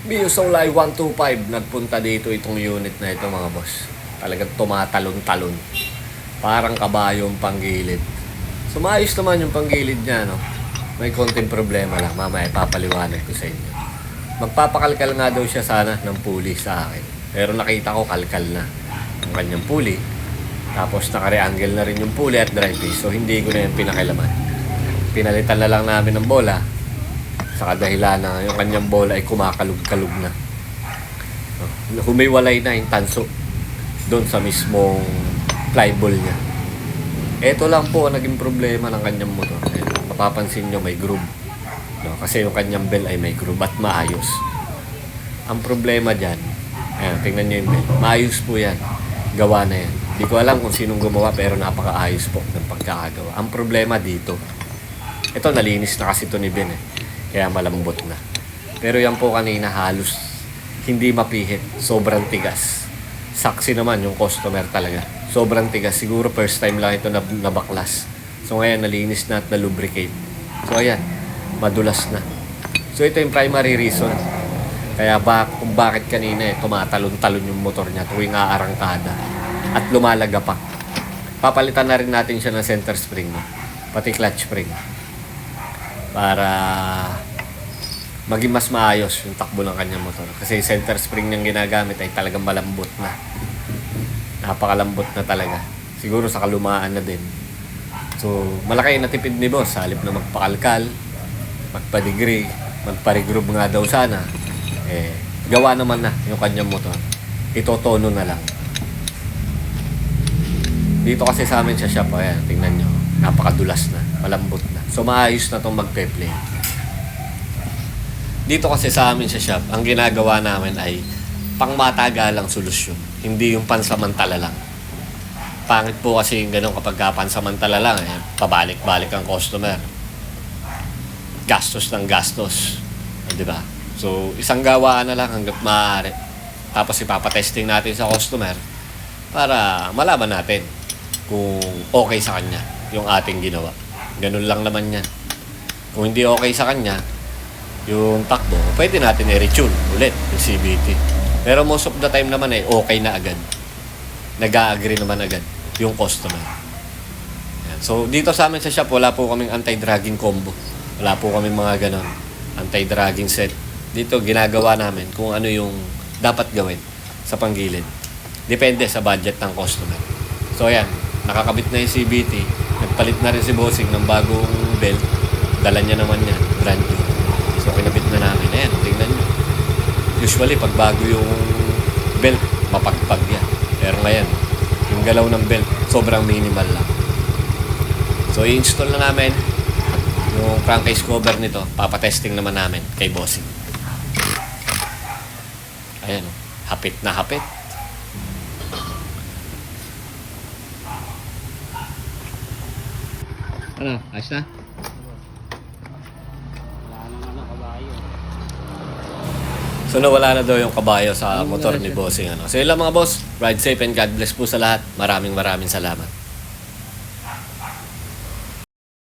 Biosolay 125, nagpunta dito itong unit na ito mga boss. Talagang tumatalon-talon. Parang kabayo ang panggilid. Sumayos naman yung panggilid niya, no? May konting problema lang. Mamaya papaliwanag ko sa inyo. Magpapakalkal nga daw siya sana ng pulley sa akin. Pero nakita ko kalkal na ang kanyang pulley. Tapos naka-reangle na rin yung pulley at drive piece. So hindi ko na yung pinakilaman. Pinalitan na lang namin ng bola sa kadahilan na yung kanyang bola ay kumakalug-kalug na. No, Humiwalay na yung tanso doon sa mismong flyball niya. Ito lang po ang naging problema ng kanyang motor. Ayan, mapapansin nyo may groove. No, kasi yung kanyang bell ay may groove at maayos. Ang problema dyan, ayan, tingnan nyo yung bell. Maayos po yan. Gawa na yan. Di ko alam kung sinong gumawa pero napakaayos po ng pagkakagawa. Ang problema dito, ito nalinis na kasi ito ni Ben eh. Kaya malambot na. Pero yan po kanina halos hindi mapihit. Sobrang tigas. Saksi naman yung customer talaga. Sobrang tigas. Siguro first time lang ito na nabaklas. So ngayon nalinis na at na-lubricate. So ayan, madulas na. So ito yung primary reason. Kaya ba, kung bakit kanina eh, tumatalon-talon yung motor niya tuwing aarangkada at lumalaga pa. Papalitan na rin natin siya ng center spring, no? pati clutch spring para maging mas maayos yung takbo ng kanyang motor. Kasi center spring niyang ginagamit ay talagang malambot na. Napakalambot na talaga. Siguro sa kalumaan na din. So, malaki na tipid ni boss. Halip na magpakalkal, magpa-degree, magpa-regroove nga daw sana. Eh, gawa naman na yung kanyang motor. Itotono na lang. Dito kasi sa amin sa shop, ayan, tingnan nyo. Napakadulas na, malambot na. So, maayos na itong magpe-play. Dito kasi sa amin sa shop, ang ginagawa namin ay pangmatagalang solusyon. Hindi yung pansamantala lang. Pangit po kasi yung ganun kapag ka pansamantala lang, eh, pabalik-balik ang customer. Gastos ng gastos. Ah, Di ba? So, isang gawaan na lang hanggat maaari. Tapos ipapatesting natin sa customer para malaman natin kung okay sa kanya yung ating ginawa. Ganun lang naman yan. Kung hindi okay sa kanya, yung takbo, pwede natin i-retune ulit yung CBT. Pero most of the time naman ay okay na agad. Nag-agree naman agad yung customer. Yan. So, dito sa amin sa shop, wala po kaming anti-dragging combo. Wala po kaming mga ganon. Anti-dragging set. Dito, ginagawa namin kung ano yung dapat gawin sa panggilid. Depende sa budget ng customer. So, ayan. Nakakabit na yung CBT. Nagpalit na rin si Bossing ng bagong belt. Dala niya naman yan. Brand new. So, kinabit na namin. Ayan, tingnan nyo. Usually, pag bago yung belt, mapagpag yan. Pero ngayon, yung galaw ng belt, sobrang minimal lang. So, i-install na namin yung crankcase cover nito. Papatesting naman namin kay Bossing. Ayan, hapit na hapit. Ano, ayos na? So nawala na daw yung kabayo sa motor ni Bossing. Ano. So yun lang mga boss. Ride safe and God bless po sa lahat. Maraming maraming salamat.